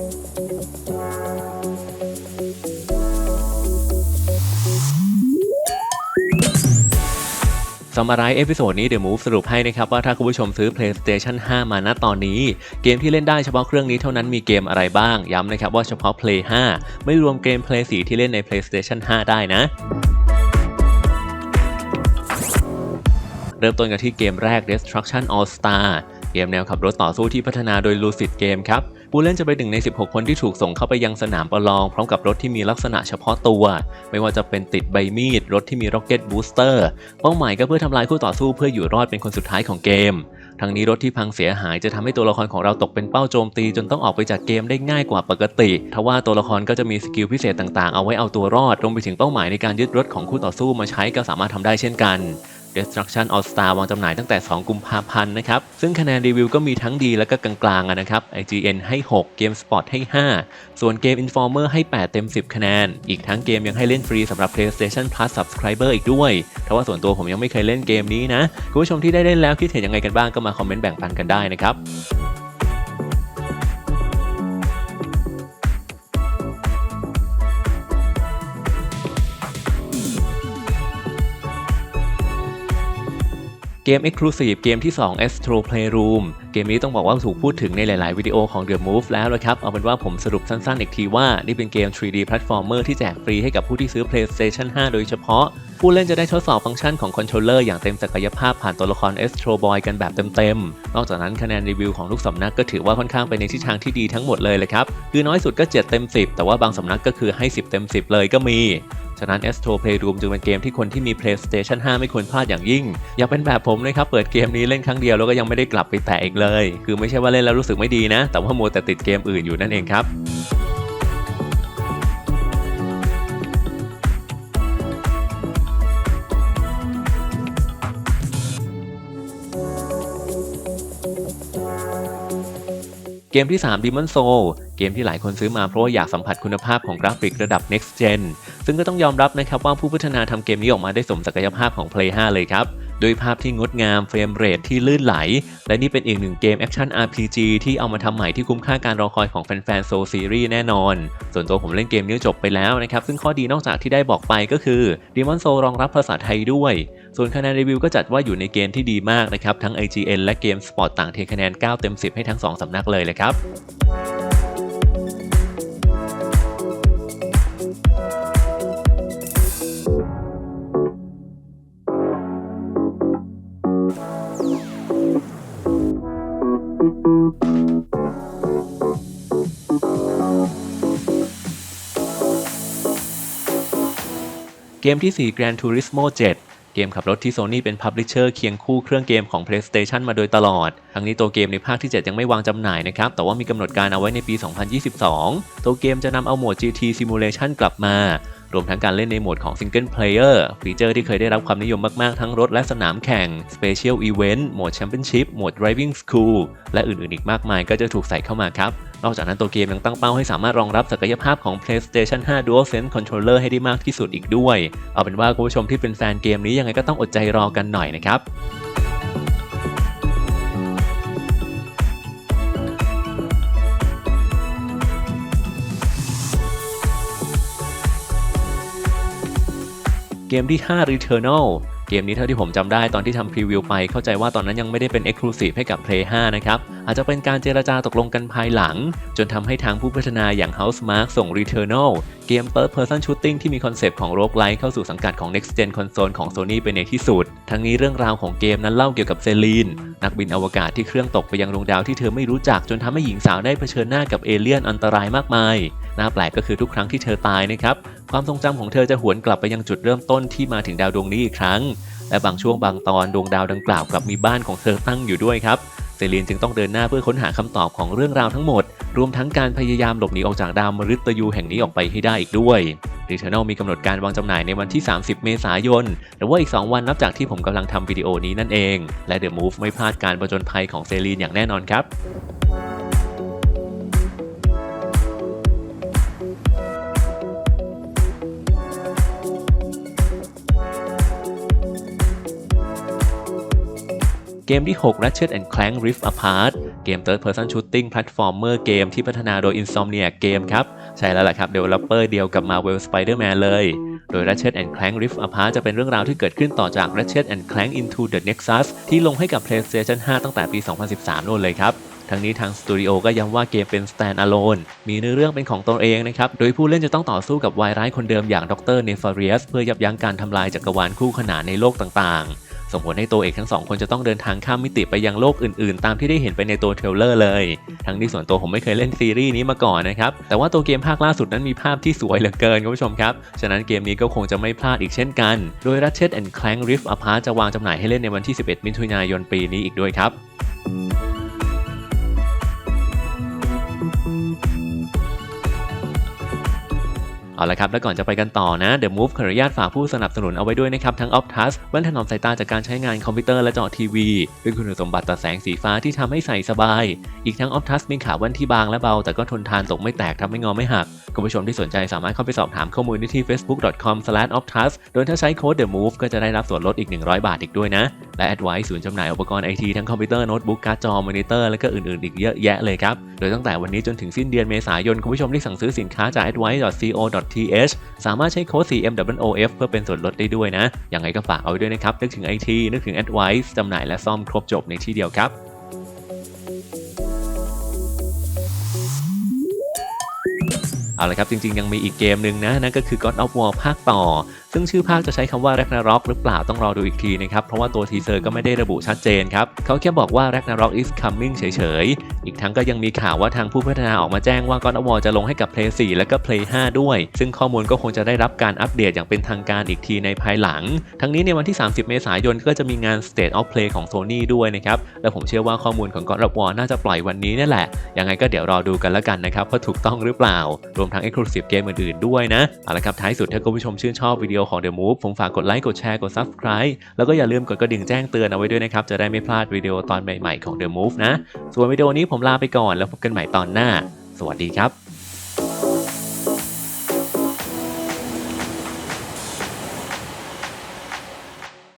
สำหรับไลฟ์เอพิโซดนี้เดี๋ยวมูฟสรุปให้นะครับว่าถ้าคุณผู้ชมซื้อ PlayStation 5 มาณตอนนี้ เกมที่เล่นได้เฉพาะเครื่องนี้เท่านั้นมีเกมอะไรบ้าง ย้ำนะครับว่าเฉพาะ Play 5 ไม่รวมเกม Play 4 ที่เล่นใน PlayStation 5 ได้นะเริ่มต้นกันที่เกมแรก Destruction All Star เกมแนวขับรถต่อสู้ที่พัฒนาโดย Lucid Game ครับ ผู้เล่นจะเป็นหนึ่งใน 16 คนที่ถูกส่งเข้าไปยังสนามประลอง พร้อมกับรถที่มีลักษณะเฉพาะตัว ไม่ว่าจะเป็นติดใบมีด รถที่มี Rocket Booster เป้าหมายก็เพื่อทำลายคู่ต่อสู้เพื่ออยู่รอดเป็นคนสุดท้ายของเกมทั้งนี้รถที่พังเสียหายจะทำให้ตัวละครของเราตกเป็นเป้าโจมตี จนต้องออกไปจากเกมได้ง่ายกว่าปกติทว่าตัวละครก็จะมีสกิลพิเศษต่างๆ เอาไว้เอาตัวรอดรวมไปถึงเป้าหมายในการยึดรถของคู่ต่อสู้มาใช้ก็สามารถทำได้เช่นกัน Destruction All Star วางจำหน่ายตั้งแต่ 2 กุมภาพันธ์นะครับ ซึ่งคะแนนรีวิวก็มีทั้งดีและก็กลางๆอะนะครับ IGN ให้ 6 GameSpot ให้ 5 ส่วน Game Informer ให้ 8 เต็ม 10 คะแนน อีกทั้งเกมยังให้เล่นฟรีสำหรับ PlayStation Plus Subscriber อีกด้วยทว่าส่วนตัวผมยังไม่เคยเล่นเกมนี้นะ คุณผู้ชมที่ได้เล่นแล้วคิดเห็นยังไงกันบ้างก็มาคอมเมนต์แบ่งปันกันได้นะครับ กม Exclusive เกมที่ 2 Astro Playroom เกมนี้ต้องบอกว่าถูกพูดถึงในหลาย ๆ วิดีโอของ The Move แล้วนะครับ เอาเป็นว่าผมสรุปสั้น ๆ อีกทีว่า นี่เป็นเกม 3D Platformer ที่แจกฟรีให้กับผู้ที่ซื้อ PlayStation 5 โดยเฉพาะ ผู้เล่นจะได้ทดสอบฟังก์ชันของคอนโทรลเลอร์อย่างเต็มศักยภาพผ่านตัวละคร Astro Boy กันแบบเต็ม ๆ นอกจากนั้นคะแนนรีวิวของทุกสำนักก็ถือว่าค่อนข้างไปในทิศทางที่ดีทั้งหมดเลยเลยครับ คือน้อยสุดก็ 7 เต็ม 10 แต่ว่าบางสำนักก็คือให้ 10 เต็ม 10 เลยก็มี ฉะนั้น Astro Playroom จึงเป็นเกมที่คนที่มี PlayStation 5 ไม่ควรพลาดอย่างยิ่ง อย่าเป็นแบบผมเลยครับ เปิดเกมนี้เล่นครั้งเดียวแล้วก็ยังไม่ได้กลับไปแตะอีกเลย คือไม่ใช่ว่าเล่นแล้วรู้สึกไม่ดีนะ แต่ว่ามัวแต่ติดเกมอื่นอยู่นั่นเองครับ เกมที่ 3 Demon Soul เกมที่หลายคนซื้อมาเพราะว่าอยากสัมผัสคุณภาพของกราฟิกระดับ next gen ซึ่งก็ต้องยอมรับนะครับว่าผู้พัฒนาทำเกมนี้ออกมาได้สมศักยภาพของ Play 5 เลยครับโดยภาพที่งดงามเฟรมเรทที่ลื่นไหล และนี่เป็นอีกหนึ่งเกมแอคชั่น RPG ที่เอามาทำใหม่ที่คุ้มค่าการรอคอยของแฟนๆ Soul Series แน่นอน ส่วนตัวผมเล่นเกมนี้จบไปแล้วนะครับ ซึ่งข้อดีนอกจากที่ได้บอกไปก็คือ Demon Soul รองรับภาษาไทยด้วย ส่วนคะแนนรีวิวก็จัดว่าอยู่ในเกณฑ์ที่ดีมากนะครับ ทั้ง IGN และ GameSpot ต่างเทคะแนน 9 เต็ม 10 ให้ทั้ง 2สำนักเลยเลยครับเกมที่ 4 Gran Turismo 7 เกมขับรถที่ Sony เป็น Publisher เคียงคู่เครื่องเกมของ PlayStation มาโดยตลอด ทั้งนี้ตัวเกมในภาคที่ 7 ยังไม่วางจำหน่ายนะครับ แต่ว่ามีกำหนดการเอาไว้ในปี 2022 ตัวเกมจะนำเอาโหมด GT Simulation กลับมารวมทั้งการเล่นในโหมดของ Single Player ฟีเจอร์ที่เคยได้รับความนิยมมาก ๆ ทั้งรถและสนามแข่ง Special Event โหมด Championship โหมด Driving School และอื่น ๆ อีกมากมายก็จะถูกใส่เข้ามาครับ นอกจากนั้นตัวเกมยังตั้งเป้าให้สามารถรองรับศักยภาพของ PlayStation 5 DualSense Controller ให้ได้มากที่สุดอีกด้วย เอาเป็นว่าคุณผู้ชมที่เป็นแฟนเกมนี้ยังไงก็ต้องอดใจรอกันหน่อยนะครับเกมที่ 5 Returnal เกมนี้เท่าที่ผมจำได้ตอนที่ทำพรีวิวไปเข้าใจว่าตอนนั้นยังไม่ได้เป็น Exclusive ให้กับ Play 5 นะครับอาจจะเป็นการเจรจาตกลงกันภายหลัง จนทำให้ทางผู้พัฒนาอย่าง Housemark ส่ง Returnal เกม Third Person Shooting ที่มีคอนเซปต์ของ Roguelike เข้าสู่สังกัดของ Next Gen Console ของ Sony ไปในที่สุด ทั้งนี้เรื่องราวของเกมนั้นเล่าเกี่ยวกับเซลีน นักบินอวกาศที่เครื่องตกไปยังดวงดาวที่เธอไม่รู้จัก จนทำให้หญิงสาวได้เผชิญหน้ากับเอเลี่ยนอันตรายมากมาย น่าแปลกก็คือทุกครั้งที่เธอตายนะครับความทรงจำของเธอจะหวนกลับไปยังจุดเริ่มต้นที่มาถึงดาวดวงนี้อีกครั้งและบางช่วงบางตอนดวงดาวดังกล่าวกลับมีบ้านของเธอตั้งอยู่ด้วยครับ เซลีนจึงต้องเดินหน้าเพื่อค้นหาคำตอบของเรื่องราวทั้งหมด รวมทั้งการพยายามหลบหนีออกจากดาวมฤตยูแห่งนี้ออกไปให้ได้อีกด้วยรีเทอร์นลมีกำหนดการวางจำหน่ายในวันที่ 30 เมษายน หรือว่าอีก 2 วันนับจากที่ผมกำลังทำวิดีโอนี้นั่นเอง และ The Move ไม่พลาดการประจนภัยของเซลีนอย่างแน่นอนครับ เกมที่ 6 Ratchet and Clank Rift Apart เกม Third Person Shooting Platformer เกมที่พัฒนาโดย Insomniac Game ครับ ใช่แล้วล่ะครับ Developer เดียวกับ Marvel Spider-Man เลย โดย Ratchet and Clank Rift Apart จะเป็นเรื่องราวที่เกิดขึ้นต่อจาก Ratchet and Clank Into the Nexus ที่ลงให้กับ PlayStation 5 ตั้งแต่ปี 2013นู่นเลยครับทั้งนี้ทางสตูดิโอก็ย้ำว่าเกมเป็น stand alone มีเนื้อเรื่องเป็นของตนเองนะครับ โดยผู้เล่นจะต้องต่อสู้กับวายร้ายคนเดิมอย่างดรเนฟาเรียสเพื่อยับยั้งการทำลายจักรวาลคู่ขนานในโลกต่างๆ ส่งผลให้ตัวเอกทั้งสองคนจะต้องเดินทางข้ามมิติไปยังโลกอื่นๆ ตามที่ได้เห็นไปในตัวเทรลเลอร์เลย ทั้งนี้ส่วนตัวผมไม่เคยเล่นซีรีส์นี้มาก่อนนะครับ แต่ว่าตัวเกมภาคล่าสุดนั้นมีภาพที่สวยเหลือเกินคุณผู้ชมครับ ฉะนั้นเกมนี้ก็คงจะไม่พลาดอีกเช่นกัน โดย Ratchet and Clank Rift Apart จะวางจำหน่ายให้เล่นในวันที่ 11 มิถุนายนปีนี้อีกด้วยครับ เอาละครับ แล้วก่อนจะไปกันต่อนะ The Move ขออนุญาตฝากผู้สนับสนุนเอาไว้ด้วยนะครับ ทั้ง Optus แว่นถนอมสายตาจากการใช้งานคอมพิวเตอร์และจอทีวี ด้วยคุณสมบัติตัดแสงสีฟ้าที่ทำให้ใส่สบาย อีกทั้ง Optus มีขาแว่นที่บางและเบา แต่ก็ทนทานตกไม่แตกทำไม่งอไม่หัก คุณผู้ชมที่สนใจสามารถเข้าไปสอบถามข้อมูลได้ที่ facebook.com/optus โดยถ้าใช้โค้ด The Move ก็จะได้รับส่วนลดอีก 100 บาทอีกด้วยนะ และ Advice ศูนย์จำหน่ายอุปกรณ์ไอทีทั้งคอมพิวเตอร์โน้ตบุ๊กการ์ดจอมอนิเตอร์และก็อื่นๆอีกเยอะแยะเลยครับโดยตั้งแต่วันนี้จนถึงสิ้นเดือนเมษายนคุณผู้ชมที่สั่งซื้อสินค้าจาก th สามารถใช้โค้ด CMWOF เพื่อเป็นส่วนลดได้ด้วยนะ ยังไงก็ฝากเอาไว้ด้วยนะครับ นึกถึง IT นึกถึง Advice จำหน่ายและซ่อมครบจบในที่เดียวครับเอาละครับ จริงๆ ยังมีอีกเกมหนึ่งนะ นั่นก็คือ God of War ภาคต่อ ซึ่งชื่อภาคจะใช้คำว่า Ragnarok หรือเปล่าต้องรอดูอีกทีนะครับ เพราะว่าตัวทีเซอร์ก็ไม่ได้ระบุชัดเจนครับ เขาแค่บอกว่า Ragnarok is coming เฉยๆ อีกทั้งก็ยังมีข่าวว่าทางผู้พัฒนาออกมาแจ้งว่า God of War จะลงให้กับ Play 4 และก็ Play 5 ด้วย ซึ่งข้อมูลก็คงจะได้รับการอัปเดตอย่างเป็นทางการอีกทีในภายหลัง ทั้งนี้ในวันที่ 30 เมษายนก็จะมีงาน State of Play ของ Sony ด้วยนะครับ และผมเชื่อว่าข้อมูลของ God of War น่าจะปล่อยวันนี้นี่แหละ ยังไงก็เดี๋ยวรอดูกันแล้วกันนะครับว่าถูกต้องหรือเปล่า รวมทั้ง Exclusive เกมอื่นๆด้วยนะเอาละครับท้ายสุดถ้าคุณผู้ชมชื่นชอบวิดีโอของ The Move ผมฝากกดไลค์กดแชร์กด Subscribe แล้วก็อย่าลืมกดกระดิ่งแจ้งเตือนเอาไว้ด้วยนะครับ จะได้ไม่พลาดวิดีโอตอนใหม่ๆของ The Move นะ ส่วนวิดีโอนี้ผมลาไปก่อนแล้วพบกันใหม่ตอนหน้า สวัสดีครับ